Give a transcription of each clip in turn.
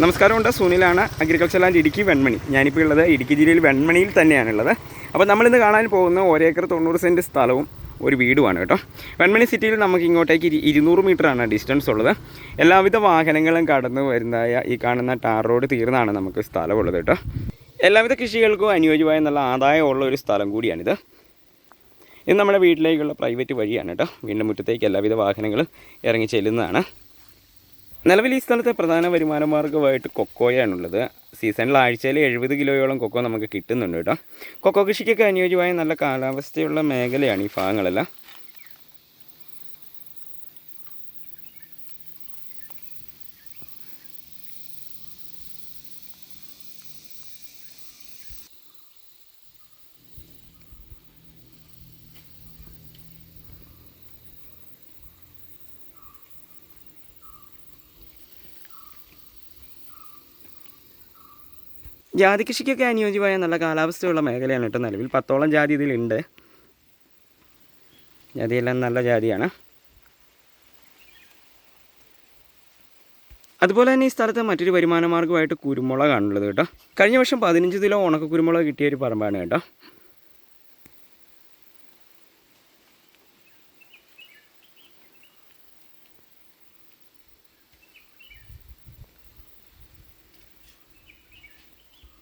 നമസ്കാരമുണ്ട്. സുനിലാണ് agriculture land Idukki Venmani. ഞാനിപ്പോൾ ഉള്ളത് ഇടുക്കി ജില്ലയിൽ വെൺമണിയിൽ തന്നെയാണുള്ളത്. അപ്പോൾ നമ്മളിന്ന് കാണാൻ പോകുന്ന ഒരേക്കർ തൊണ്ണൂറ് സെന്റ് സ്ഥലവും ഒരു വീടുമാണ് കേട്ടോ. വെൺമണി സിറ്റിയിൽ നമുക്ക് ഇങ്ങോട്ടേക്ക് ഇരു- ഇരുന്നൂറ് ആണ് ഡിസ്റ്റൻസ് ഉള്ളത്. എല്ലാവിധ വാഹനങ്ങളും കടന്നു വരുന്നതായ ഈ കാണുന്ന ടാർ റോഡ് തീർന്നാണ് നമുക്ക് സ്ഥലമുള്ളത് കേട്ടോ. എല്ലാവിധ കൃഷികൾക്കും അനുയോജ്യമായ നല്ല ആദായമുള്ള ഒരു സ്ഥലം കൂടിയാണിത്. ഇത് നമ്മുടെ വീട്ടിലേക്കുള്ള പ്രൈവറ്റ് വഴിയാണ് കേട്ടോ. വീടിന്റെ മുറ്റത്തേക്ക് എല്ലാവിധ വാഹനങ്ങളും ഇറങ്ങി ചെല്ലുന്നതാണ്. നിലവിൽ ഈ സ്ഥലത്തെ പ്രധാന വരുമാന മാർഗമായിട്ട് കൊക്കോയാണുള്ളത്. സീസണിൽ ആഴ്ചയിൽ എഴുപത് കിലോയോളം കൊക്കോ നമുക്ക് കിട്ടുന്നുണ്ട് കേട്ടോ. കൊക്കോ കൃഷിക്കൊക്കെ അനുയോജ്യമായ നല്ല കാലാവസ്ഥയുള്ള മേഖലയാണ് ഈ ഭാഗങ്ങളെല്ലാം. ജാതി കൃഷിക്കൊക്കെ അനുയോജ്യമായ നല്ല കാലാവസ്ഥയുള്ള മേഖലയാണ് കേട്ടോ നിലവിൽ. പത്തോളം ജാതി ഇതിലുണ്ട്. ജാതിയെല്ലാം നല്ല ജാതിയാണ്. അതുപോലെ തന്നെ ഈ സ്ഥലത്ത് മറ്റൊരു വരുമാന മാർഗമായിട്ട് കുരുമുളകാണുള്ളത് കേട്ടോ. കഴിഞ്ഞ വർഷം പതിനഞ്ച് കിലോ ഉണക്ക കുരുമുളക് കിട്ടിയ ഒരു പറമ്പാണ് കേട്ടോ.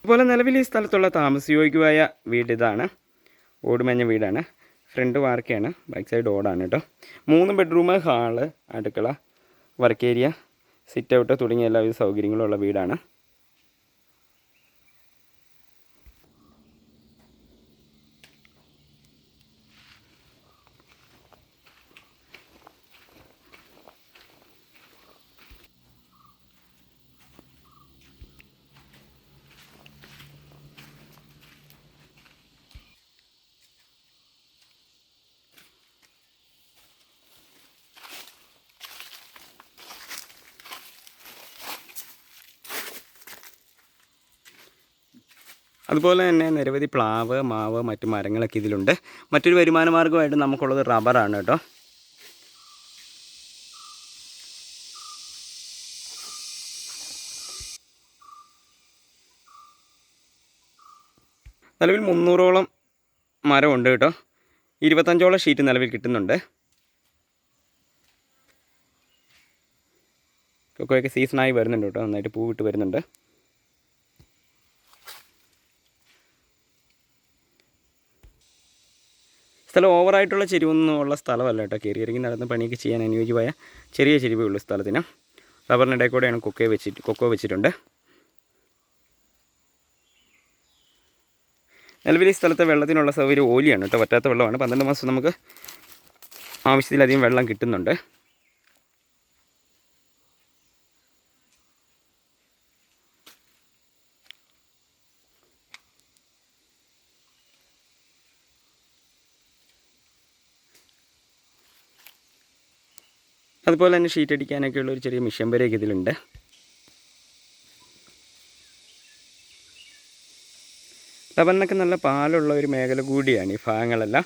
അതുപോലെ നിലവിൽ ഈ സ്ഥലത്തുള്ള താമസയോഗ്യമായ വീട് ഇതാണ്. ഓടുമഞ്ഞ വീടാണ്. ഫ്രണ്ട് വാർക്കയാണ്. ബാക്ക് സൈഡ് ഓടാണ് കേട്ടോ. മൂന്ന് ബെഡ്റൂം ഹാൾ അടുക്കള വർക്ക് ഏരിയ സിറ്റ് ഔട്ട് തുടങ്ങിയ എല്ലാവിധ സൗകര്യങ്ങളുള്ള വീടാണ്. അതുപോലെ തന്നെ നിരവധി പ്ലാവ് മാവ് മറ്റു മരങ്ങളൊക്കെ ഇതിലുണ്ട്. മറ്റൊരു വരുമാന മാർഗമായിട്ട് നമുക്കുള്ളത് റബ്ബറാണ് കേട്ടോ. നിലവിൽ മുന്നൂറോളം മരമുണ്ട് കേട്ടോ. ഇരുപത്തഞ്ചോളം ഷീറ്റ് നിലവിൽ കിട്ടുന്നുണ്ട്. കൊക്കോയൊക്കെ സീസണായി വരുന്നുണ്ട് കേട്ടോ. നന്നായിട്ട് പൂവിട്ട് വരുന്നുണ്ട്. സ്ഥലം ഓവറായിട്ടുള്ള ചെരിവൊന്നും ഉള്ള സ്ഥലമല്ല കേട്ടോ. കയറി ഇറങ്ങി നടന്ന് പണിയൊക്കെ ചെയ്യാൻ അനുയോജ്യമായ ചെറിയ ചെരിവേ ഉള്ളൂ സ്ഥലത്തിന്. ഇടയിൽ കൂടെയാണ് കൊക്കോ വെച്ചിട്ട് കൊക്കോ വെച്ചിട്ടുണ്ട്. നിലവിൽ ഈ സ്ഥലത്തെ വെള്ളത്തിനുള്ള സൗകര്യം ഓലിയാണ് കേട്ടോ. പറ്റാത്ത വെള്ളമാണ്. പന്ത്രണ്ട് മാസം നമുക്ക് ആവശ്യത്തിലധികം വെള്ളം കിട്ടുന്നുണ്ട്. അതുപോലെ തന്നെ ഷീറ്റ് അടിക്കാനൊക്കെ ഉള്ള ഒരു ചെറിയ മിഷൻ വരെയൊക്കെ ഇതിലുണ്ട്. റബ്ബറിനൊക്കെ നല്ല പാലുള്ള ഒരു മേഖല കൂടിയാണ് ഈ ഭാഗങ്ങളെല്ലാം.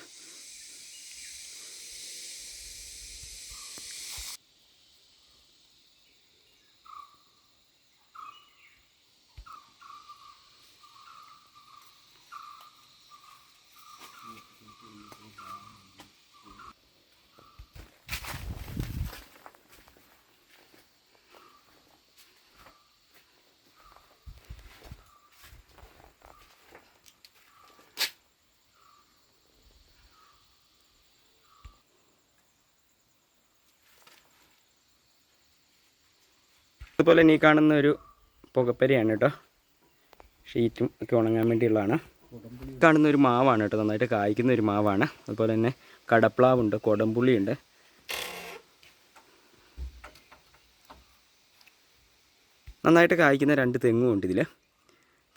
അതുപോലെ നീ കാണുന്ന ഒരു പുകപ്പരയാണ് കേട്ടോ. ഷീറ്റും ഒക്കെ ഉണങ്ങാൻ വേണ്ടിയുള്ളതാണ്. കാണുന്ന ഒരു മാവാണ് കേട്ടോ നന്നായിട്ട് കായ്ക്കുന്ന ഒരു മാവാണ്. അതുപോലെ തന്നെ കടപ്ലാവുണ്ട് കൊടംപുള്ളിയുണ്ട് നന്നായിട്ട് കായ്ക്കുന്ന രണ്ട് തെങ്ങും ഉണ്ട് ഇതിൽ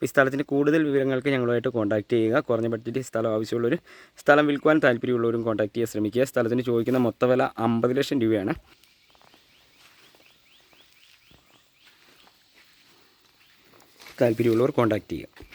ഈ സ്ഥലത്തിന്റെ കൂടുതൽ വിവരങ്ങൾക്ക് ഞങ്ങളുമായിട്ട് കോൺടാക്ട് ചെയ്യുക. കുറഞ്ഞ ബഡ്ജറ്റ് സ്ഥലം ആവശ്യമുള്ളവർ സ്ഥലം വിൽക്കുവാൻ താല്പര്യമുള്ളവരും കോൺടാക്ട് ചെയ്യാൻ ശ്രമിക്കുക. സ്ഥലത്തിന് ചോദിക്കുന്ന മൊത്തവില അമ്പത് ലക്ഷം രൂപയാണ്. താല്പര്യമുള്ളവർ കോൺടാക്ട് ചെയ്യുക.